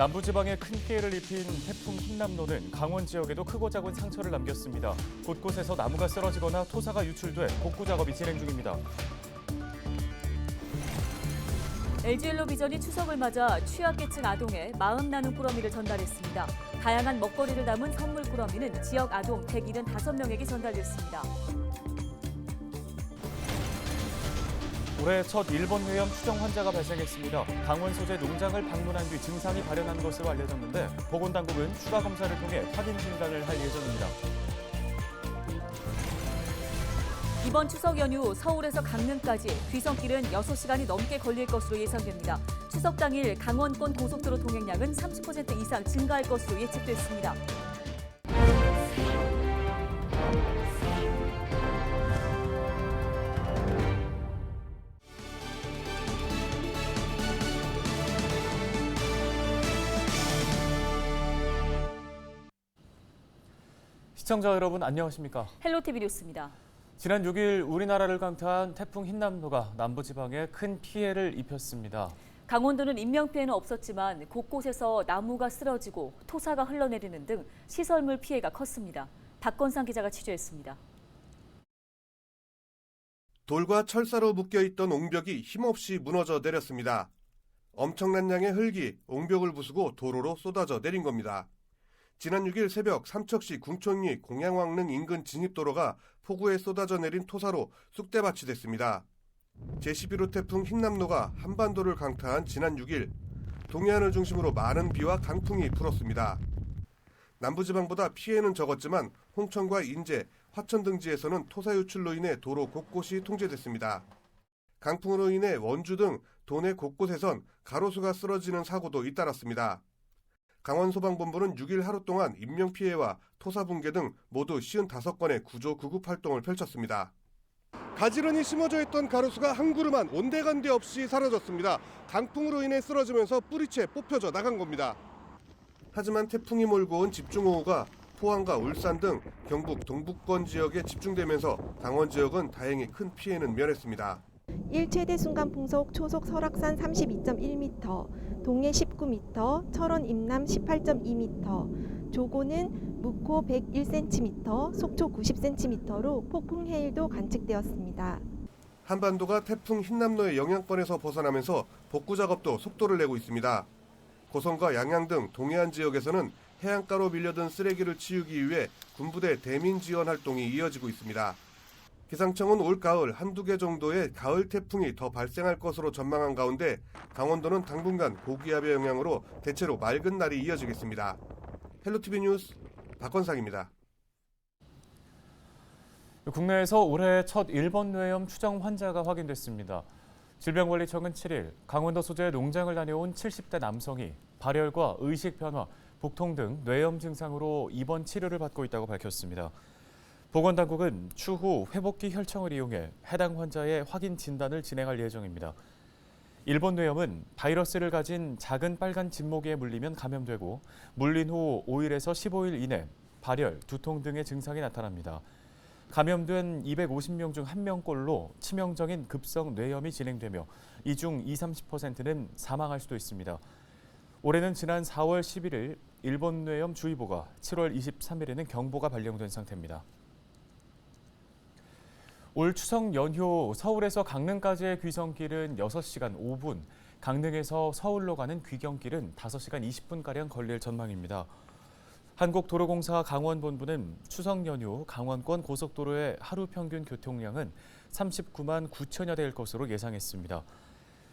남부지방에 큰 피해를 입힌 태풍 흰남노는 강원 지역에도 크고 작은 상처를 남겼습니다. 곳곳에서 나무가 쓰러지거나 토사가 유출돼 복구 작업이 진행 중입니다. LG엘로비전이 추석을 맞아 취약계층 아동에 마음 나눔 꾸러미를 전달했습니다. 다양한 먹거리를 담은 선물 꾸러미는 지역 아동 175명에게 전달됐습니다. 올해 첫 일본 뇌염 추정 환자가 발생했습니다. 강원 소재 농장을 방문한 뒤 증상이 발현한 것으로 알려졌는데 보건당국은 추가 검사를 통해 확인 진단을 할 예정입니다. 이번 추석 연휴 서울에서 강릉까지 귀성길은 6시간이 넘게 걸릴 것으로 예상됩니다. 추석 당일 강원권 고속도로 통행량은 30% 이상 증가할 것으로 예측됐습니다. 시청자 여러분 안녕하십니까? 헬로티비 뉴스입니다. 지난 6일 우리나라를 강타한 태풍 흰남노가 남부지방에 큰 피해를 입혔습니다. 강원도는 인명피해는 없었지만 곳곳에서 나무가 쓰러지고 토사가 흘러내리는 등 시설물 피해가 컸습니다. 박건상 기자가 취재했습니다. 돌과 철사로 묶여있던 옹벽이 힘없이 무너져 내렸습니다. 엄청난 양의 흙이 옹벽을 부수고 도로로 쏟아져 내린 겁니다. 지난 6일 새벽 삼척시 궁촌리 공양왕릉 인근 진입도로가 폭우에 쏟아져 내린 토사로 쑥대밭이 됐습니다. 제11호 태풍 흰남노가 한반도를 강타한 지난 6일 동해안을 중심으로 많은 비와 강풍이 불었습니다. 남부지방보다 피해는 적었지만 홍천과 인제, 화천 등지에서는 토사 유출로 인해 도로 곳곳이 통제됐습니다. 강풍으로 인해 원주 등 도내 곳곳에선 가로수가 쓰러지는 사고도 잇따랐습니다. 강원소방본부는 6일 하루 동안 인명피해와 토사 붕괴 등 모두 55건의 구조 구급 활동을 펼쳤습니다. 가지런히 심어져 있던 가로수가 한 그루만 온데간데 없이 사라졌습니다. 강풍으로 인해 쓰러지면서 뿌리채 뽑혀져 나간 겁니다. 하지만 태풍이 몰고 온 집중호우가 포항과 울산 등 경북 동북권 지역에 집중되면서 강원 지역은 다행히 큰 피해는 면했습니다. 1 최대 순간 풍속 초속 설악산 32.1m, 동해 19m, 철원 임남 18.2m, 조고는 묵호 101cm, 속초 90cm로 폭풍 해일도 관측되었습니다. 한반도가 태풍 흰남노의 영향권에서 벗어나면서 복구 작업도 속도를 내고 있습니다. 고성과 양양 등 동해안 지역에서는 해안가로 밀려든 쓰레기를 치우기 위해 군부대 대민 지원 활동이 이어지고 있습니다. 기상청은 올 가을 한두 개 정도의 가을 태풍이 더 발생할 것으로 전망한 가운데 강원도는 당분간 고기압의 영향으로 대체로 맑은 날이 이어지겠습니다. 헬로티비 뉴스 박건상입니다. 국내에서 올해 첫 일본 뇌염 추정 환자가 확인됐습니다. 질병관리청은 7일 강원도 소재 농장을 다녀온 70대 남성이 발열과 의식 변화, 복통 등 뇌염 증상으로 입원 치료를 받고 있다고 밝혔습니다. 보건당국은 추후 회복기 혈청을 이용해 해당 환자의 확인 진단을 진행할 예정입니다. 일본 뇌염은 바이러스를 가진 작은 빨간 진모기에 물리면 감염되고 물린 후 5일에서 15일 이내 발열, 두통 등의 증상이 나타납니다. 감염된 250명 중 1명꼴로 치명적인 급성 뇌염이 진행되며 이 중 20, 30%는 사망할 수도 있습니다. 올해는 지난 4월 11일 일본 뇌염 주의보가 7월 23일에는 경보가 발령된 상태입니다. 올 추석 연휴 서울에서 강릉까지의 귀성길은 6시간 5분, 강릉에서 서울로 가는 귀경길은 5시간 20분가량 걸릴 전망입니다. 한국도로공사 강원본부는 추석 연휴 강원권 고속도로의 하루 평균 교통량은 39만 9천여 대일 것으로 예상했습니다.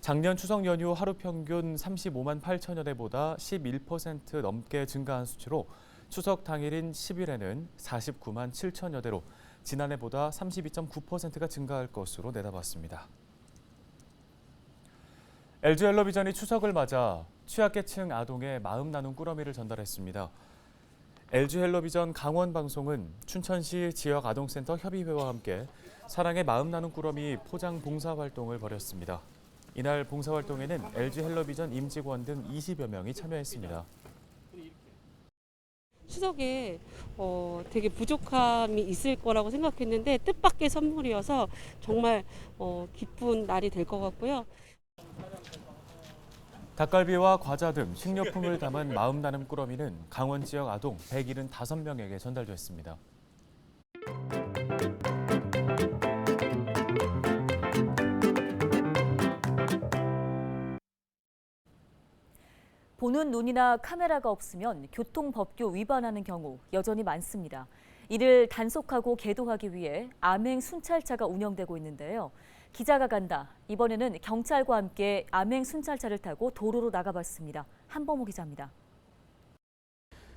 작년 추석 연휴 하루 평균 35만 8천여 대보다 11% 넘게 증가한 수치로 추석 당일인 10일에는 49만 7천여 대로 지난해보다 32.9%가 증가할 것으로 내다봤습니다. LG엘러비전이 추석을 맞아 취약계층 아동의 마음 나눔 꾸러미를 전달했습니다. LG헬로비전 강원 방송은 춘천시 지역 아동센터 협의회와 함께 사랑의 마음 나눔 꾸러미 포장 봉사 활동을 벌였습니다. 이날 봉사 활동에는 LG헬로비전 임직원 등 20여 명이 참여했습니다. 추석에 어, 되게 부족함이 있을 거라고 생각했는데 뜻밖의 선물이어서 정말 어, 기쁜 날이 될 것 같고요. 닭갈비와 과자 등 식료품을 담은 마음 나눔 꾸러미는 강원 지역 아동 175명에게 전달됐습니다. 보는 눈이나 카메라가 없으면 교통법규 위반하는 경우 여전히 많습니다. 이를 단속하고 계도하기 위해 암행 순찰차가 운영되고 있는데요. 기자가 간다. 이번에는 경찰과 함께 암행 순찰차를 타고 도로로 나가봤습니다. 한범호 기자입니다.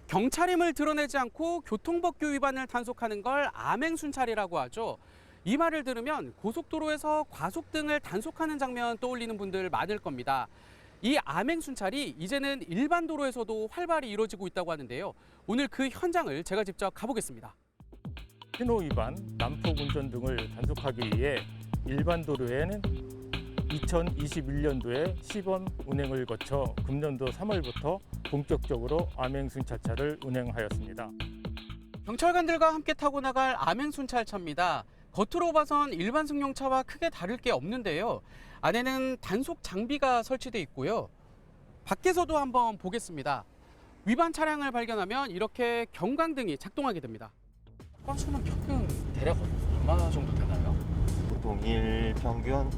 경찰임을 드러내지 않고 교통법규 위반을 단속하는 걸 암행 순찰이라고 하죠. 이 말을 들으면 고속도로에서 과속 등을 단속하는 장면 떠올리는 분들 많을 겁니다. 이 암행 순찰이 이제는 일반 도로에서도 활발히 이루어지고 있다고 하는데요. 오늘 그 현장을 제가 직접 가보겠습니다. 신호 위반, 난폭 운전 등을 단속하기 위해 일반 도로에는 2021년도에 시범 운행을 거쳐 금년도 3월부터 본격적으로 암행 순찰차를 운행하였습니다. 경찰관들과 함께 타고 나갈 암행 순찰차입니다. 겉으로 봐선 일반 승용차와 크게 다를 게 없는데요. 안에는 단속 장비가 설치돼 있고요. 밖에서도 한번 보겠습니다. 위반 차량을 발견하면 이렇게 경광등이 작동하게 됩니다. 건수는 평균 대략 얼마 정도 되나요? 보통 일 평균 한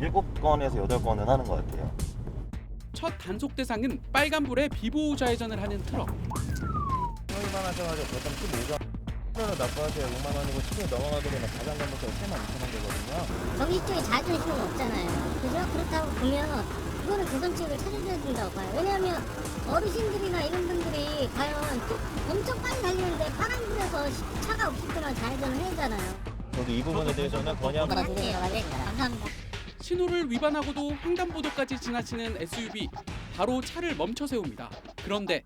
7건에서 8건은 하는 것 같아요. 첫 단속 대상은 빨간불에 비보호 좌회전을 하는 트럭. 신호위반 하자마자 보통 15점 신호를 납부하세요 5만 원이고 시간이 넘어가게 되면 가장자부터 7만 2천 원 되거든요. 자주 신호가 없잖아요. 그죠? 그렇다고 보면 그거는 교통체육을 찾아줘야 된다고 봐요. 왜냐하면 어르신들이나 이런 분들이 과연 엄청 빨리 달리는데 파란불에서 차가 없을 때만 좌회전을 해야 되잖아요. 저도 이 부분에 대해서는 번역 감사합니다. 신호를 위반하고도 횡단보도까지 지나치는 SUV. 바로 차를 멈춰 세웁니다. 그런데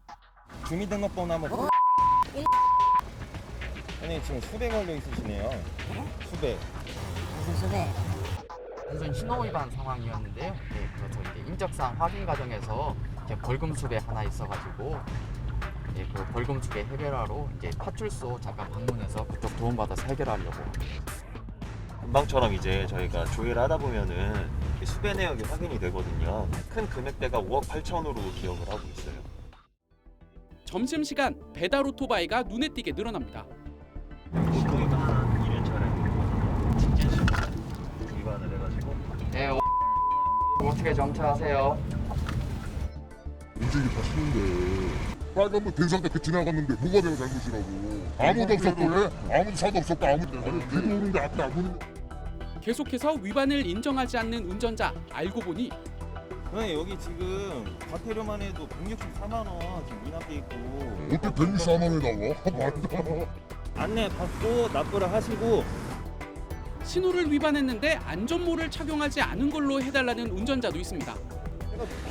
주민등록번호 한번 선 생님 지금 수배 걸려 있으시네요. 수배. 무슨 소리? 단순 신호 위반 상황이었는데요. 네, 그렇죠. 이제 인적사항 확인 과정에서 이제 벌금 수배 하나 있어가지고 예, 그 벌금 수배 해결하러 이제 파출소 잠깐 방문해서 그쪽 도움받아서 해결하려고. 금방처럼 이제 저희가 조회를 하다 보면은 수배 내역이 확인이 되거든요. 큰 금액대가 5억 8천으로 기억을 하고 있어요. 점심시간 배달 오토바이가 눈에 띄게 늘어납니다. 보통 한 1년 차량 직진 시 위반을 해가지고 네, 오- 어떻게 점차하세요? 인생이 다 쉬운데. 빨간불 대상 때 지나갔는데 뭐가 내가 잘못이라고. 아무도 없었고 아무도 사도 없었고 아무도 아니 뒤도 오는데 앞에 안 보는 계속해서 위반을 인정하지 않는 운전자 알고 보니 선생님 여기 지금 과태료만 해도 164만 원 지금 미납돼 있고. 어떻게 124만 원이 나와? 맞다 안 내 받고 납부를 하시고 신호를 위반했는데 안전모를 착용하지 않은 걸로 해달라는 운전자도 있습니다.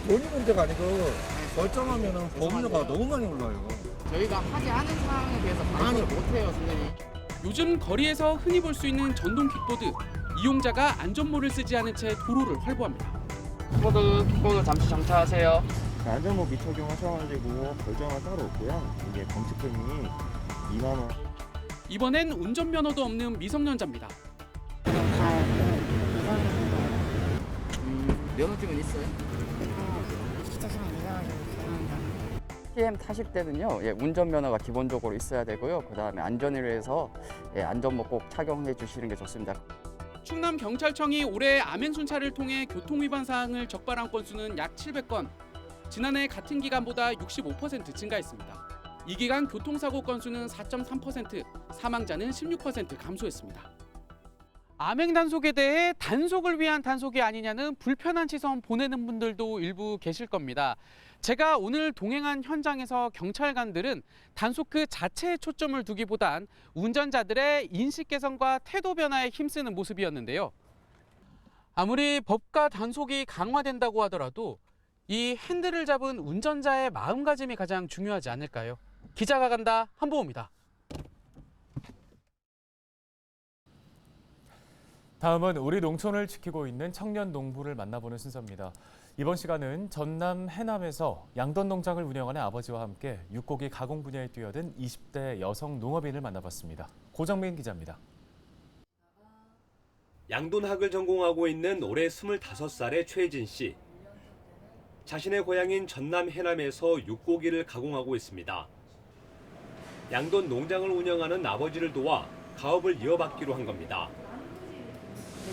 돈이 문제가 아니고 결정하면 법료가 너무 많이 올라요. 저희가 하지 않은 상황에 대해서 반응을 못해요, 선생님. 요즘 거리에서 흔히 볼 수 있는 전동 킥보드. 이용자가 안전모를 쓰지 않은 채 도로를 활보합니다. 킥보드, 킥보드 잠시 정차하세요. 안전모 미착용 하셔가지고 결정은 따로 없고요 이게 범칙금이 2만 원 이번엔 운전면허도 없는 미성년자입니다. 음, 면허증은 있어요? PM 타실 때는요, 예, 운전면허가 기본적으로 있어야 되고요. 그 다음에 안전을 위해서 예, 안전모 꼭 착용해 주시는 게 좋습니다. 충남 경찰청이 올해 암행 순찰을 통해 교통 위반 사항을 적발한 건수는 약 700건. 지난해 같은 기간보다 65% 증가했습니다. 이 기간 교통사고 건수는 4.3%, 사망자는 16% 감소했습니다. 암행 단속에 대해 단속을 위한 단속이 아니냐는 불편한 시선 보내는 분들도 일부 계실 겁니다. 제가 오늘 동행한 현장에서 경찰관들은 단속 그 자체에 초점을 두기보단 운전자들의 인식 개선과 태도 변화에 힘쓰는 모습이었는데요. 아무리 법과 단속이 강화된다고 하더라도 이 핸들을 잡은 운전자의 마음가짐이 가장 중요하지 않을까요? 기자가 간다 한보호입니다. 다음은 우리 농촌을 지키고 있는 청년 농부를 만나보는 순서입니다. 이번 시간은 전남 해남에서 양돈 농장을 운영하는 아버지와 함께 육고기 가공 분야에 뛰어든 20대 여성 농업인을 만나봤습니다. 고정민 기자입니다. 양돈학을 전공하고 있는 올해 25살의 최진 씨. 자신의 고향인 전남 해남에서 육고기를 가공하고 있습니다. 양돈 농장을 운영하는 아버지를 도와 가업을 이어받기로 한 겁니다.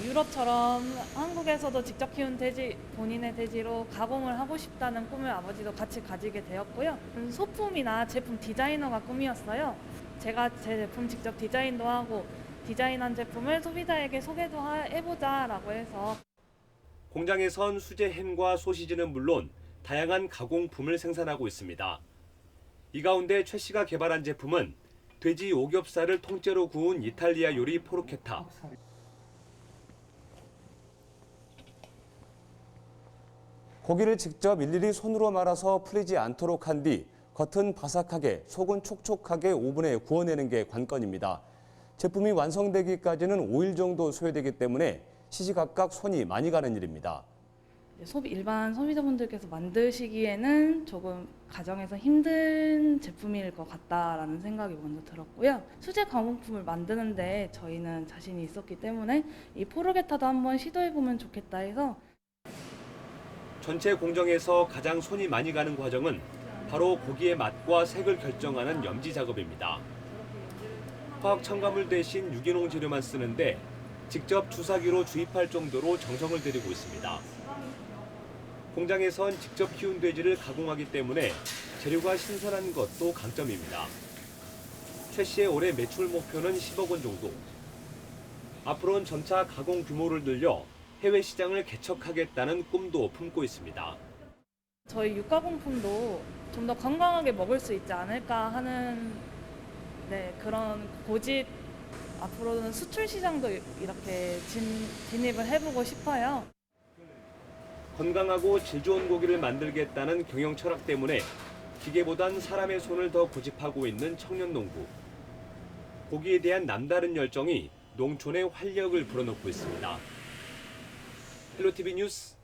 유럽처럼 한국에서도 직접 키운 돼지, 본인의 돼지로 가공을 하고 싶다는 꿈을 아버지도 같이 가지게 되었고요. 소품이나 제품 디자이너가 꿈이었어요. 제가 제 제품 직접 디자인도 하고 디자인한 제품을 소비자에게 소개도 하- 해보자라고 해서 공장에선 수제 햄과 소시지는 물론 다양한 가공품을 생산하고 있습니다. 이 가운데 최 씨가 개발한 제품은 돼지 오겹살을 통째로 구운 이탈리아 요리 포르케타. 고기를 직접 일일이 손으로 말아서 풀리지 않도록 한 뒤 겉은 바삭하게 속은 촉촉하게 오븐에 구워내는 게 관건입니다. 제품이 완성되기까지는 5일 정도 소요되기 때문에 시시각각 손이 많이 가는 일입니다. 소비 일반 소비자분들께서 만드시기에는 조금 가정에서 힘든 제품일 것 같다라는 생각이 먼저 들었고요. 수제 가공품을 만드는데 저희는 자신이 있었기 때문에 이 포르게타도 한번 시도해 보면 좋겠다 해서 전체 공정에서 가장 손이 많이 가는 과정은 바로 고기의 맛과 색을 결정하는 염지 작업입니다. 화학 첨가물 대신 유기농 재료만 쓰는데 직접 주사기로 주입할 정도로 정성을 들이고 있습니다. 공장에선 직접 키운 돼지를 가공하기 때문에 재료가 신선한 것도 강점입니다. 최 씨의 올해 매출 목표는 10억 원 정도. 앞으로는 점차 가공 규모를 늘려 해외 시장을 개척하겠다는 꿈도 품고 있습니다. 저희 육가공품도 좀 더 건강하게 먹을 수 있지 않을까 하는 네, 그런 고집 앞으로는 수출 시장도 이렇게 진, 진입을 해보고 싶어요. 건강하고 질 좋은 고기를 만들겠다는 경영 철학 때문에 기계보단 사람의 손을 더 고집하고 있는 청년 농부. 고기에 대한 남다른 열정이 농촌의 활력을 불어넣고 있습니다. 헬로티비 뉴스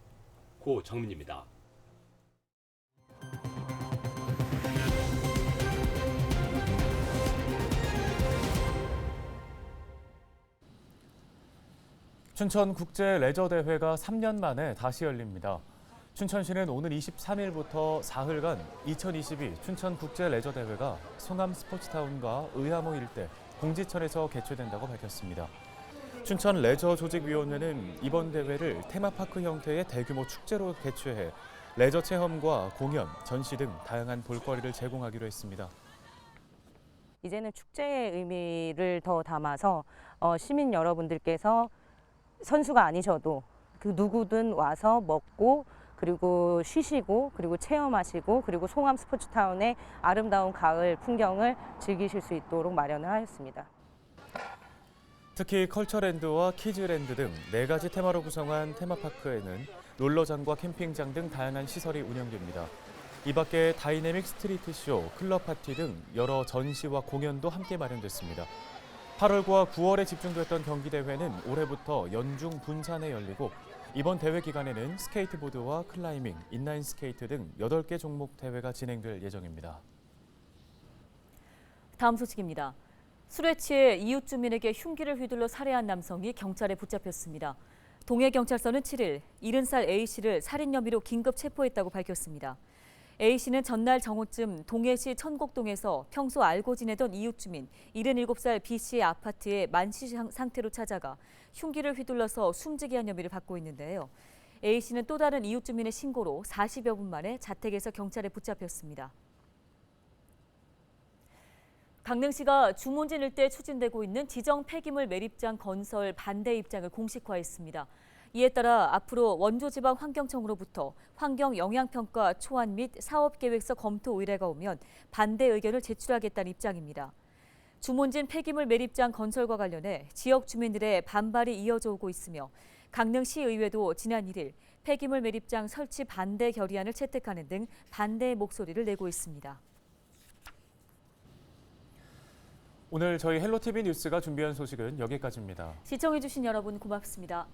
고정민입니다. 춘천 국제 레저 대회가 3년 만에 다시 열립니다. 춘천시는 오늘 23일부터 사흘간 2022 춘천 국제 레저 대회가 송암 스포츠타운과 의암호 일대 공지천에서 개최된다고 밝혔습니다. 춘천 레저 조직위원회는 이번 대회를 테마파크 형태의 대규모 축제로 개최해 레저 체험과 공연, 전시 등 다양한 볼거리를 제공하기로 했습니다. 이제는 축제의 의미를 더 담아서 어, 시민 여러분들께서 선수가 아니셔도 그 누구든 와서 먹고 그리고 쉬시고 그리고 체험하시고 그리고 송암 스포츠타운의 아름다운 가을 풍경을 즐기실 수 있도록 마련을 하였습니다. 특히 컬처랜드와 키즈랜드 등 네 가지 테마로 구성한 테마파크에는 롤러장과 캠핑장 등 다양한 시설이 운영됩니다. 이 밖에 다이내믹 스트리트 쇼, 클럽 파티 등 여러 전시와 공연도 함께 마련됐습니다. 8월과 9월에 집중됐던 경기 대회는 올해부터 연중 분산에 열리고 이번 대회 기간에는 스케이트보드와 클라이밍, 인라인 스케이트 등 8개 종목 대회가 진행될 예정입니다. 다음 소식입니다. 술에 취해 이웃 주민에게 흉기를 휘둘러 살해한 남성이 경찰에 붙잡혔습니다. 동해 경찰서는 7일 70살 A씨를 살인 혐의로 긴급 체포했다고 밝혔습니다. A씨는 전날 정오쯤 동해시 천곡동에서 평소 알고 지내던 이웃 주민 77살 B씨의 아파트에 만시 상태로 찾아가 흉기를 휘둘러서 숨지게 한 혐의를 받고 있는데요. A씨는 또 다른 이웃 주민의 신고로 40여 분 만에 자택에서 경찰에 붙잡혔습니다. 강릉시가 주문진 일대 추진되고 있는 지정 폐기물 매립장 건설 반대 입장을 공식화했습니다. 이에 따라 앞으로 원조지방환경청으로부터 환경 영향평가 초안 및 사업계획서 검토 의뢰가 오면 반대 의견을 제출하겠다는 입장입니다. 주문진 폐기물 매립장 건설과 관련해 지역 주민들의 반발이 이어져 오고 있으며 강릉시의회도 지난 1일 폐기물 매립장 설치 반대 결의안을 채택하는 등 반대의 목소리를 내고 있습니다. 오늘 저희 헬로티비 뉴스가 준비한 소식은 여기까지입니다. 시청해주신 여러분 고맙습니다.